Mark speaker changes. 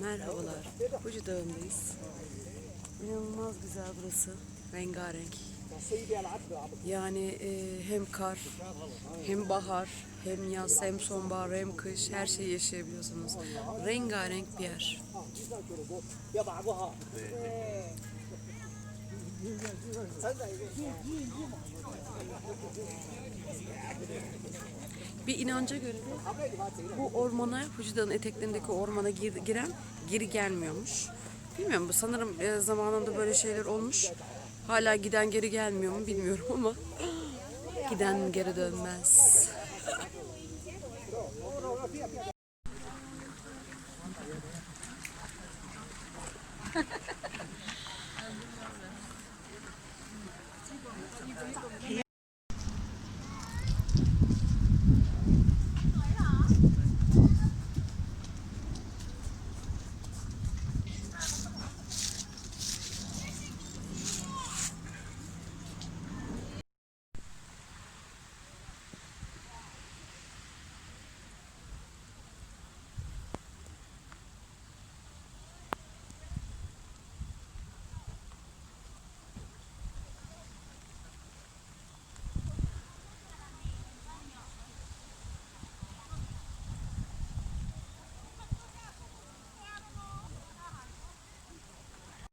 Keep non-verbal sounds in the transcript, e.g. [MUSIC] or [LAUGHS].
Speaker 1: Merhabalar. Hoca Dağı'ndayız. İnanılmaz güzel burası. Rengarenk. Yani e, hem kar, hem bahar, hem yaz, hem sonbahar, hem kış her şeyi yaşayabiliyorsunuz. Rengarenk bir yer bir inanca göre bu ormana, Hucida'nın eteklerindeki ormana gir, giren geri gelmiyormuş. Bilmiyorum bu sanırım e, zamanında böyle şeyler olmuş. Hala giden geri gelmiyor mu bilmiyorum ama [GASPS] giden geri dönmez. [LAUGHS]